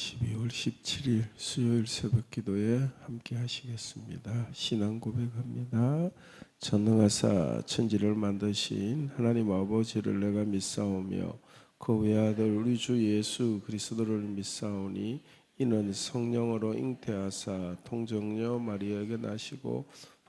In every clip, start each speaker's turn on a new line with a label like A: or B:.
A: 12월 17일 수요일 새벽 기도에 함께 하시겠습니다. 신앙 고백합니다. 전능하사 천지를 만드신 하나님 아버지를 내가 믿사오며 그 외아들 우리 주 예수 그리스도를 믿사오니 이는 성령으로 잉태하사 통정녀 마리아에게 나시고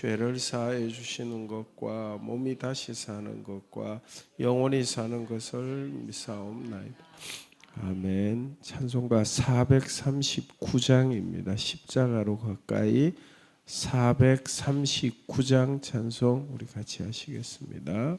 A: 죄를 사해 주시는 것과 몸이 다시 사는 것과 영원히 사는 것을 믿사옵나이다. 아멘. 찬송가 439장입니다. 십자가로 가까이 439장 찬송 우리 같이 하시겠습니다.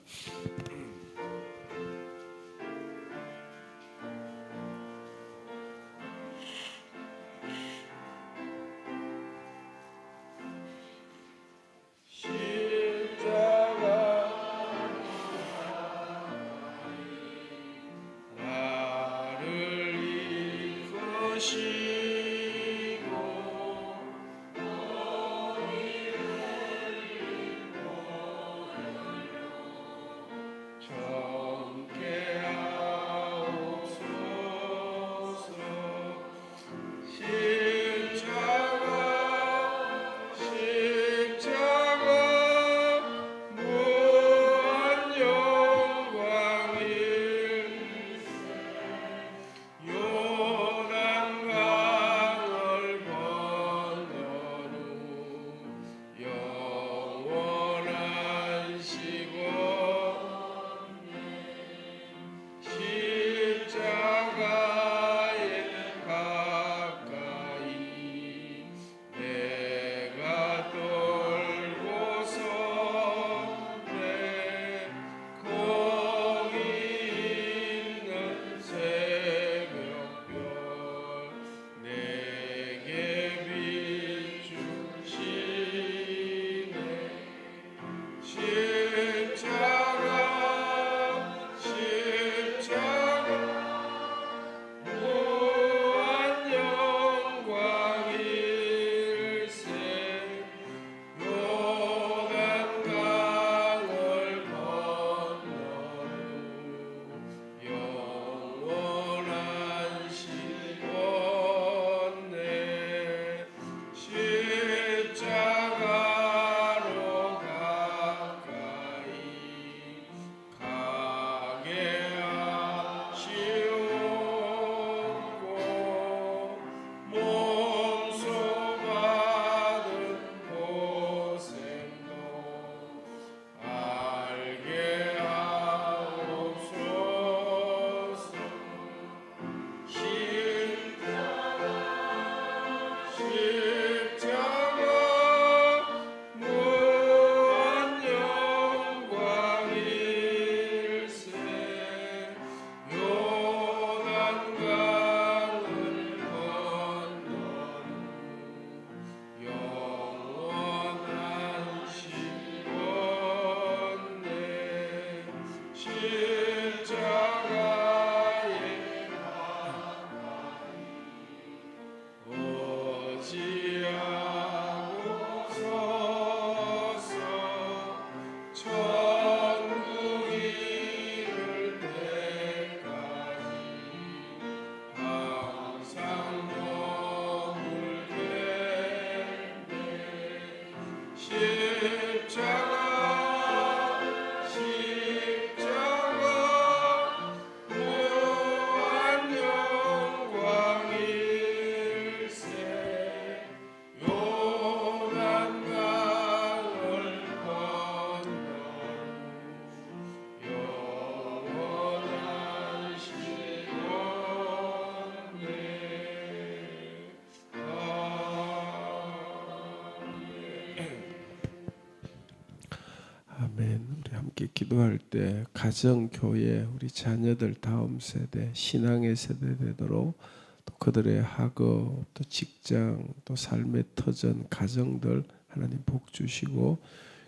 A: 아멘. 우리 함께 기도할 때 가정, 교회, 우리 자녀들 다음 세대, 신앙의 세대 되도록 또 그들의 학업, 또 직장, 또 삶의 터전, 가정들 하나님 복 주시고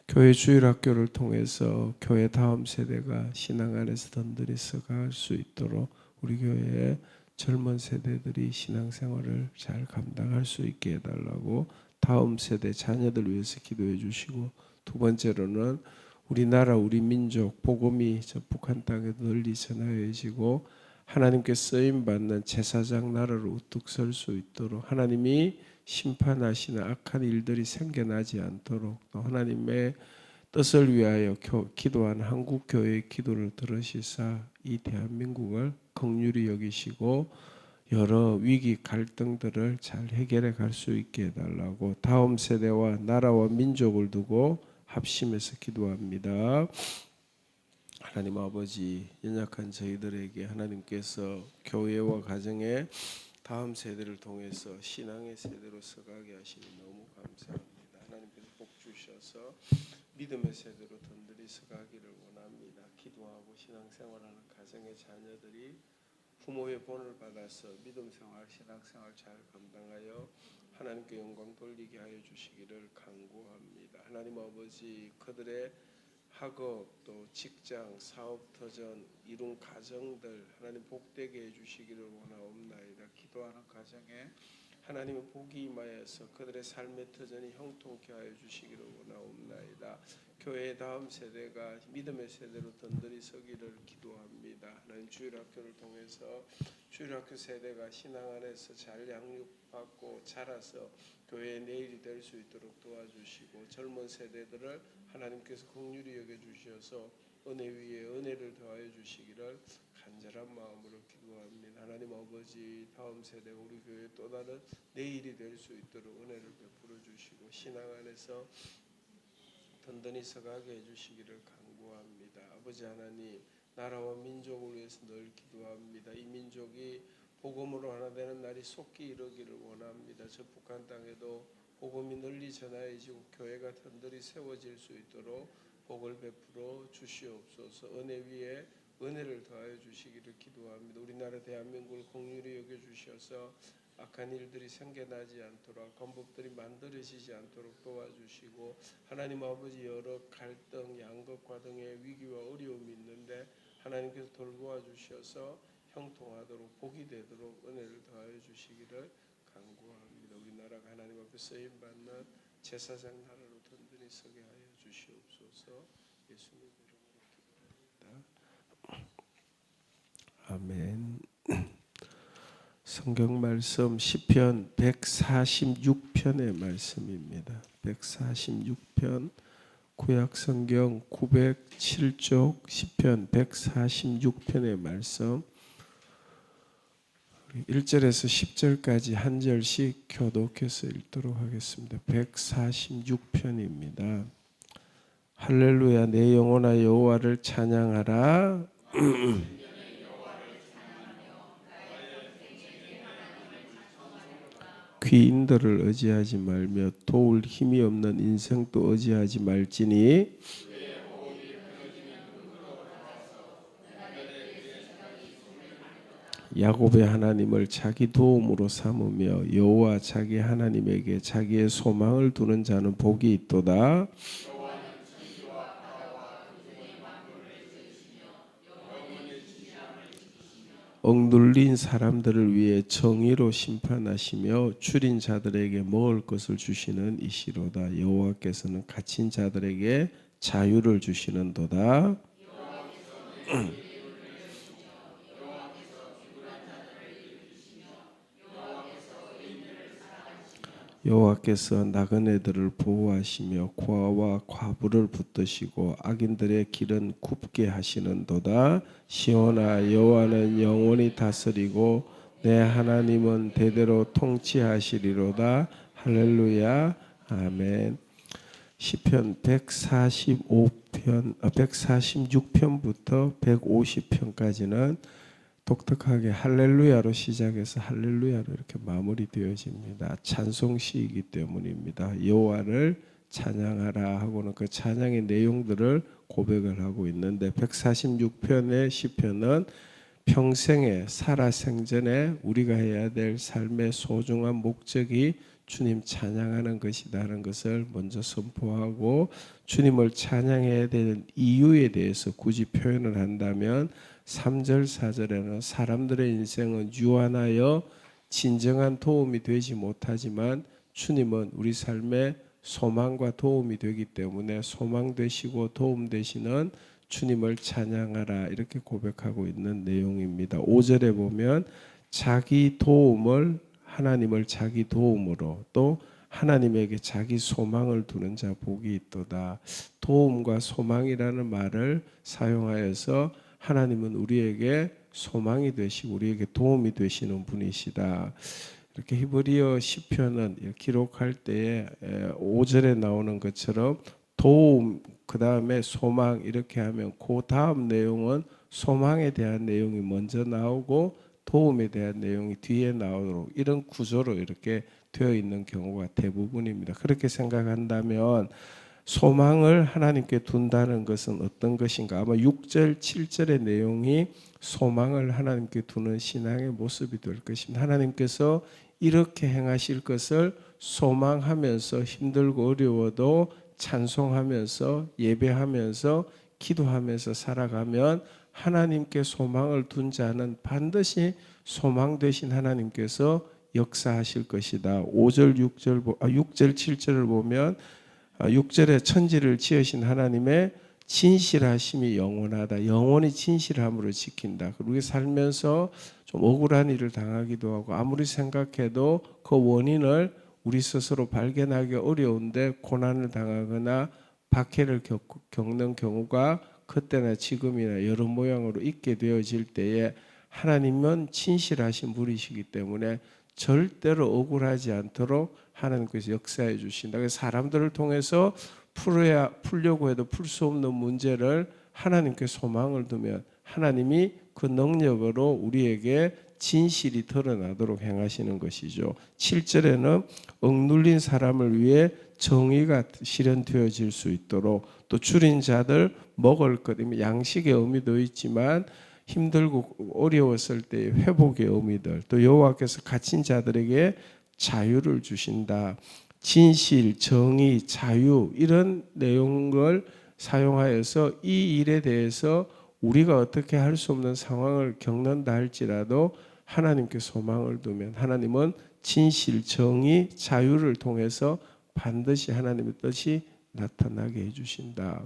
A: 교회 주일학교를 통해서 교회 다음 세대가 신앙 안에서 던들이 서갈 수 있도록 우리 교회의 젊은 세대들이 신앙생활을 잘 감당할 수 있게 해달라고 다음 세대 자녀들 위해서 기도해 주시고 두 번째로는 우리나라 우리 민족 복음이 저 북한 땅에 널리 전하여지고 하나님께 쓰임 받는 제사장 나라로 우뚝 설 수 있도록 하나님이 심판하시는 악한 일들이 생겨나지 않도록 또 하나님의 뜻을 위하여 교, 기도한 한국 교회의 기도를 들으시사 이 대한민국을 긍휼히 여기시고 여러 위기 갈등들을 잘 해결해 갈 수 있게 해달라고 다음 세대와 나라와 민족을 두고 합심해서 기도합니다. 하나님 아버지 연약한 저희들에게 하나님께서 교회와 가정의 다음 세대를 통해서 신앙의 세대로 서가게 하시니 너무 감사합니다. 하나님께서 복 주셔서 믿음의 세대로 든든히 서가기를 원합니다. 기도하고 신앙생활하는 가정의 자녀들이 부모의 본을 받아서 믿음 생활, 신앙 생활 잘 감당하여 하나님께 영광 돌리게 하여 주시기를 간구합니다. 하나님 아버지 그들의 학업 또 직장 사업 터전 이룬 가정들 하나님 복되게 해 주시기를 원하옵나이다. 기도하는 가정에 하나님의 복이 임하여서 그들의 삶의 터전이 형통케 하여 주시기를 원하옵나이다. 교회의 다음 세대가 믿음의 세대로 든든히 서기를 기도합니다. 하나님 주일 학교를 통해서 주일학교 세대가 신앙 안에서 잘 양육받고 자라서 교회의 내일이 될 수 있도록 도와주시고 젊은 세대들을 하나님께서 긍휼히 여겨 주셔서 은혜 위에 은혜를 더하여 주시기를 간절한 마음으로 기도합니다. 하나님 아버지 다음 세대 우리 교회 또 다른 내일이 될 수 있도록 은혜를 베풀어 주시고 신앙 안에서 든든히 서가게 해주시기를 간구합니다. 아버지 하나님 나라와 민족을 위해서 늘 기도합니다. 이 민족이 복음으로 하나 되는 날이 속히 이르기를 원합니다. 저 북한 땅에도 복음이 널리 전하여지고 교회가 든든히 세워질 수 있도록 복을 베풀어 주시옵소서. 은혜 위에 은혜를 더하여 주시기를 기도합니다. 우리나라 대한민국을 공유히 여겨 주셔서 악한 일들이 생겨나지 않도록 건법들이 만들어지지 않도록 도와주시고 하나님 아버지 여러 갈등, 양극화 등의 위기와 어려움이 있는데 하나님께서 돌보아 주셔서 형통하도록 복이 되도록 은혜를 더하여 주시기를 간구합니다. 우리나라가 하나님 앞에 쓰임 받는 제사장 나라로 든든히 서게 하여 주시옵소서. 예수님 이름으로 기도합니다. 아멘. 성경 말씀 시편 146편의 말씀입니다. 146편 구약 성경 907쪽 시편 146편의 말씀 1절에서 10절까지 한 절씩 교독해서 읽도록 하겠습니다. 146편입니다. 할렐루야 내 영혼아 여호와를 찬양하라 귀인들을 의지하지 말며 도울 힘이 없는 인생도 의지하지 말지니 야곱의 하나님을 자기 도움으로 삼으며 여호와 자기 하나님에게 자기의 소망을 두는 자는 복이 있도다. 억눌린 사람들을 위해 정의로 심판하시며 줄인 자들에게 먹을 것을 주시는 이시로다. 여호와께서는 갇힌 자들에게 자유를 주시는도다. 여호와께서 나그네들을 보호하시며 고아와 과부를 붙드시고 악인들의 길은 굽게 하시는도다. 시온아 여호와는 영원히 다스리고 내 하나님은 대대로 통치하시리로다. 할렐루야. 아멘. 시편 145편 146편부터 150편까지는 독특하게 할렐루야로 시작해서 할렐루야로 이렇게 마무리되어집니다. 찬송시이기 때문입니다. 여호와를 찬양하라 하고는 그 찬양의 내용들을 고백을 하고 있는데 146편의 시편은 평생에 살아 생전에 우리가 해야 될 삶의 소중한 목적이 주님 찬양하는 것이다 하는 것을 먼저 선포하고 주님을 찬양해야 되는 이유에 대해서 굳이 표현을 한다면 3절 4절에는 사람들의 인생은 유한하여 진정한 도움이 되지 못하지만 주님은 우리 삶에 소망과 도움이 되기 때문에 소망 되시고 도움 되시는 주님을 찬양하라 이렇게 고백하고 있는 내용입니다. 5절에 보면 자기 도움을 하나님을 자기 도움으로 또 하나님에게 자기 소망을 두는 자 복이 있도다. 도움과 소망이라는 말을 사용하여서 하나님은 우리에게 소망이 되시고 우리에게 도움이 되시는 분이시다. 이렇게 히브리어 시편은 기록할 때에 5절에 나오는 것처럼 도움 그 다음에 소망 이렇게 하면 그 다음 내용은 소망에 대한 내용이 먼저 나오고 도움에 대한 내용이 뒤에 나오도록 이런 구조로 이렇게 되어 있는 경우가 대부분입니다. 그렇게 생각한다면 소망을 하나님께 둔다는 것은 어떤 것인가? 아마 6절, 7절의 내용이 소망을 하나님께 두는 신앙의 모습이 될 것입니다. 하나님께서 이렇게 행하실 것을 소망하면서 힘들고 어려워도 찬송하면서 예배하면서 기도하면서 살아가면 하나님께 소망을 둔 자는 반드시 소망 되신 하나님께서 역사하실 것이다. 5절 6절 보- 아, 6절 7절을 보면 아, 6절에 천지를 지으신 하나님의 진실하심이 영원하다. 영원히 진실함으로 지킨다. 그리고 살면서 좀 억울한 일을 당하기도 하고 아무리 생각해도 그 원인을 우리 스스로 발견하기 어려운데 고난을 당하거나 박해를 겪, 겪는 경우가 그때나 지금이나 여러 모양으로 있게 되어질 때에 하나님은 진실하신 분이시기 때문에 절대로 억울하지 않도록 하나님께서 역사해 주신다. 그래서 사람들을 통해서 풀어야 풀려고 해도 풀 수 없는 문제를 하나님께 소망을 두면 하나님이 그 능력으로 우리에게 진실이 드러나도록 행하시는 것이죠. 7절에는 억눌린 사람을 위해 정의가 실현되어질 수 있도록 또 줄인 자들 먹을 것 양식의 의미도 있지만 힘들고 어려웠을 때 회복의 의미들 또 여호와께서 갇힌 자들에게 자유를 주신다. 진실, 정의, 자유 이런 내용을 사용하여서 이 일에 대해서 우리가 어떻게 할 수 없는 상황을 겪는다 할지라도 하나님께 소망을 두면 하나님은 진실, 정의, 자유를 통해서 반드시 하나님의 뜻이 나타나게 해주신다.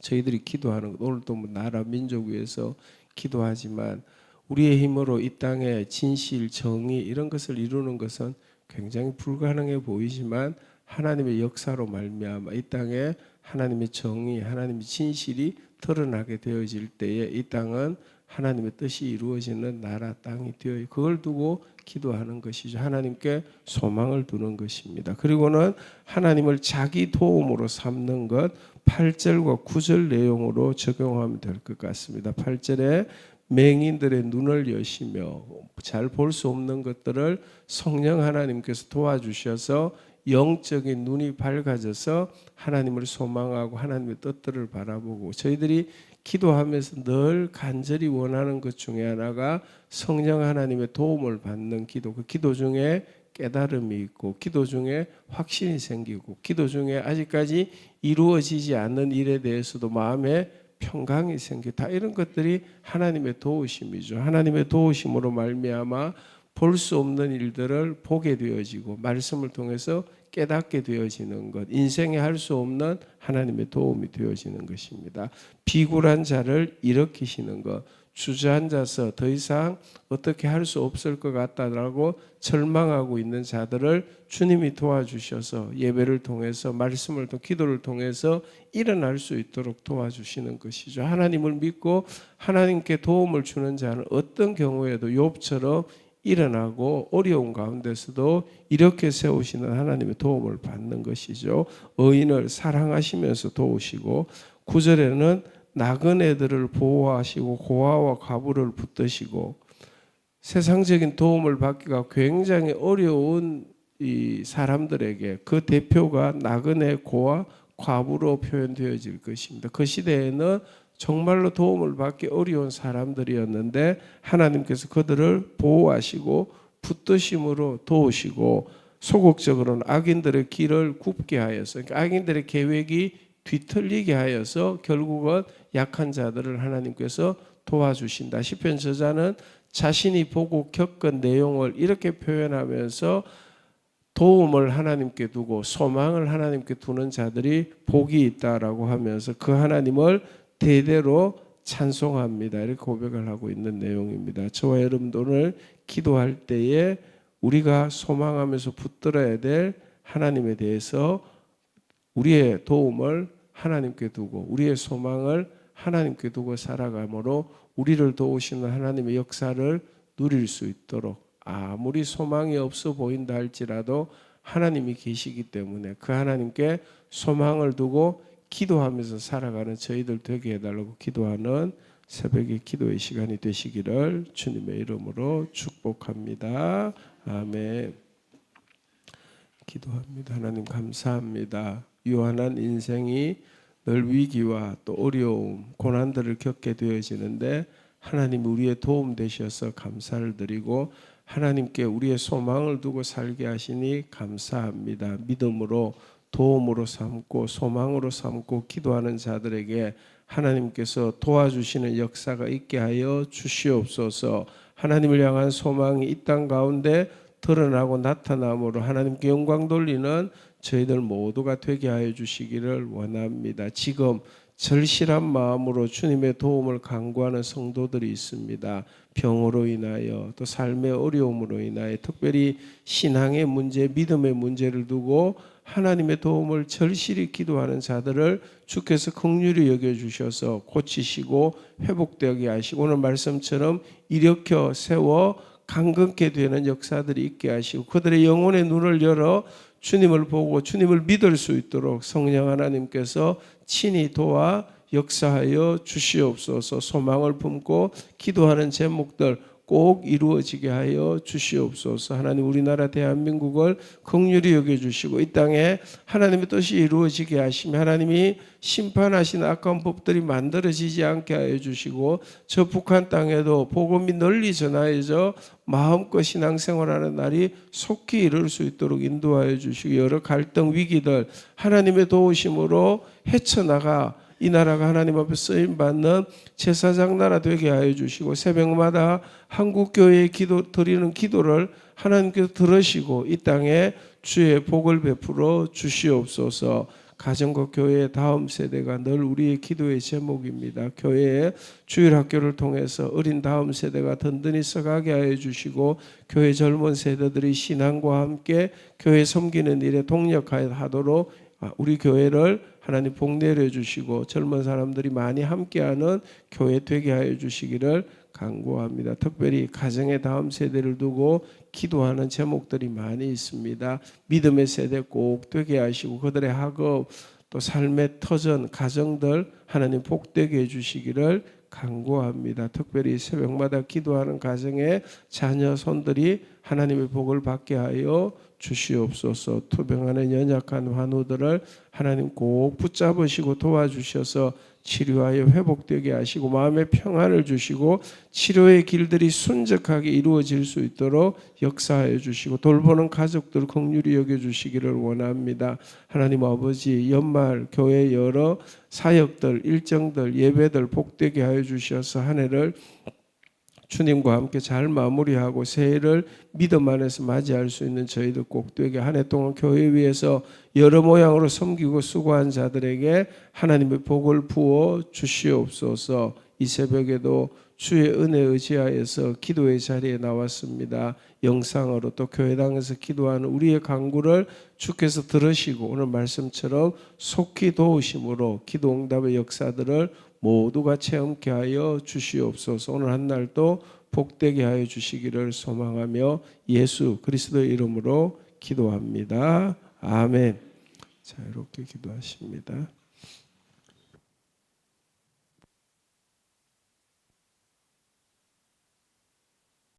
A: 저희들이 기도하는 것 오늘도 뭐 나라 민족 위해서 기도하지만 우리의 힘으로 이 땅에 진실, 정의 이런 것을 이루는 것은 굉장히 불가능해 보이지만 하나님의 역사로 말미암아 이 땅에 하나님의 정의, 하나님의 진실이 드러나게 되어질 때에 이 땅은 하나님의 뜻이 이루어지는 나라 땅이 되어 그걸 두고 기도하는 것이죠. 하나님께 소망을 두는 것입니다. 그리고는 하나님을 자기 도움으로 삼는 것 8절과 9절 내용으로 적용하면 될 것 같습니다. 8절에 맹인들의 눈을 여시며 잘 볼 수 없는 것들을 성령 하나님께서 도와주셔서 영적인 눈이 밝아져서 하나님을 소망하고 하나님의 뜻들을 바라보고 저희들이 기도하면서 늘 간절히 원하는 것 중에 하나가 성령 하나님의 도움을 받는 기도. 그 기도 중에 깨달음이 있고 기도 중에 확신이 생기고 기도 중에 아직까지 이루어지지 않는 일에 대해서도 마음에 평강이 생기 다 이런 것들이 하나님의 도우심이죠. 하나님의 도우심으로 말미암아 볼 수 없는 일들을 보게 되어지고 말씀을 통해서 깨닫게 되어지는 것, 인생에 할 수 없는 하나님의 도움이 되어지는 것입니다. 비굴한 자를 일으키시는 것, 주저앉아서 더 이상 어떻게 할 수 없을 것 같다라고 절망하고 있는 자들을 주님이 도와주셔서 예배를 통해서 말씀을 통 기도를 통해서 일어날 수 있도록 도와주시는 것이죠. 하나님을 믿고 하나님께 도움을 주는 자는 어떤 경우에도 욥처럼 일어나고 어려운 가운데서도 이렇게 세우시는 하나님의 도움을 받는 것이죠. 의인을 사랑하시면서 도우시고 구절에는 나그네들을 보호하시고 고아와 과부를 붙드시고 세상적인 도움을 받기가 굉장히 어려운 이 사람들에게 그 대표가 나그네 고아 과부로 표현되어질 것입니다. 그 시대에는 정말로 도움을 받기 어려운 사람들이었는데 하나님께서 그들을 보호하시고 붙드심으로 도우시고 소극적으로는 악인들의 길을 굽게 하여서 그러니까 악인들의 계획이 뒤틀리게 하여서 결국은 약한 자들을 하나님께서 도와주신다. 시편 저자는 자신이 보고 겪은 내용을 이렇게 표현하면서 도움을 하나님께 두고 소망을 하나님께 두는 자들이 복이 있다라고 하면서 그 하나님을 대대로 찬송합니다. 이렇게 고백을 하고 있는 내용입니다. 저와 여러분도 오늘 기도할 때에 우리가 소망하면서 붙들어야 될 하나님에 대해서 우리의 도움을 하나님께 두고 우리의 소망을 하나님께 두고 살아감으로 우리를 도우시는 하나님의 역사를 누릴 수 있도록 아무리 소망이 없어 보인다 할지라도 하나님이 계시기 때문에 그 하나님께 소망을 두고 기도하면서 살아가는 저희들 되게 해달라고 기도하는 새벽의 기도의 시간이 되시기를 주님의 이름으로 축복합니다. 아멘. 기도합니다. 하나님 감사합니다. 유한한 인생이 늘 위기와 또 어려움, 고난들을 겪게 되어지는데 하나님 우리의 도움 되셔서 감사를 드리고 하나님께 우리의 소망을 두고 살게 하시니 감사합니다. 믿음으로 도움으로 삼고 소망으로 삼고 기도하는 자들에게 하나님께서 도와주시는 역사가 있게 하여 주시옵소서. 하나님을 향한 소망이 이 땅 가운데 드러나고 나타남으로 하나님께 영광 돌리는 저희들 모두가 되게 하여 주시기를 원합니다. 지금 절실한 마음으로 주님의 도움을 간구하는 성도들이 있습니다. 병으로 인하여 또 삶의 어려움으로 인하여 특별히 신앙의 문제, 믿음의 문제를 두고 하나님의 도움을 절실히 기도하는 자들을 주께서 긍휼히 여겨 주셔서 고치시고 회복되게 하시고 오늘 말씀처럼 일으켜 세워 강건케 되는 역사들이 있게 하시고 그들의 영혼의 눈을 열어 주님을 보고 주님을 믿을 수 있도록 성령 하나님께서 친히 도와 역사하여 주시옵소서. 소망을 품고 기도하는 제목들 꼭 이루어지게 하여 주시옵소서. 하나님 우리나라 대한민국을 긍휼히 여겨 주시고 이 땅에 하나님의 뜻이 이루어지게 하시며 하나님이 심판하신 악한 법들이 만들어지지 않게 하여 주시고 저 북한 땅에도 복음이 널리 전하여져 마음껏 신앙생활하는 날이 속히 이룰 수 있도록 인도하여 주시고 여러 갈등 위기들 하나님의 도우심으로 헤쳐나가 이 나라가 하나님 앞에 쓰임 받는 제사장 나라 되게 하여 주시고 새벽마다 한국 교회에 기도 드리는 기도를 하나님께서 들으시고 이 땅에 주의 복을 베풀어 주시옵소서. 가정과 교회의 다음 세대가 늘 우리의 기도의 제목입니다. 교회의 주일 학교를 통해서 어린 다음 세대가 든든히 서가게 하여 주시고 교회 젊은 세대들이 신앙과 함께 교회 섬기는 일에 동력하도록 아, 우리 교회를 하나님 복 내려 주시고 젊은 사람들이 많이 함께하는 교회 되게 하여 주시기를 간구합니다. 특별히 가정의 다음 세대를 두고 기도하는 제목들이 많이 있습니다. 믿음의 세대 꼭 되게 하시고 그들의 학업 또 삶의 터전 가정들 하나님 복되게 해주시기를 간구합니다. 특별히 새벽마다 기도하는 가정의 자녀 손들이 하나님의 복을 받게 하여 주시옵소서. 투병하는 연약한 환우들을 하나님 꼭 붙잡으시고 도와주셔서 치료하여 회복되게 하시고 마음의 평안을 주시고 치료의 길들이 순적하게 이루어질 수 있도록 역사하여 주시고 돌보는 가족들 긍휼히 여겨 주시기를 원합니다. 하나님 아버지 연말 교회 여러 사역들 일정들 예배들 복되게 하여 주셔서 한 해를 주님과 함께 잘 마무리하고 새해를 믿음 안에서 맞이할 수 있는 저희들 꼭 되게 한 해 동안 교회 위에서 여러 모양으로 섬기고 수고한 자들에게 하나님의 복을 부어 주시옵소서. 이 새벽에도 주의 은혜 의지하여서 기도의 자리에 나왔습니다. 영상으로 또 교회당에서 기도하는 우리의 간구를 주께서 들으시고 오늘 말씀처럼 속히 도우심으로 기도 응답의 역사들을 모두가 체험케 하여 주시옵소서. 오늘 한 날도 복되게 하여 주시기를 소망하며 예수 그리스도의 이름으로 기도합니다. 아멘. 자, 이렇게 기도하십니다.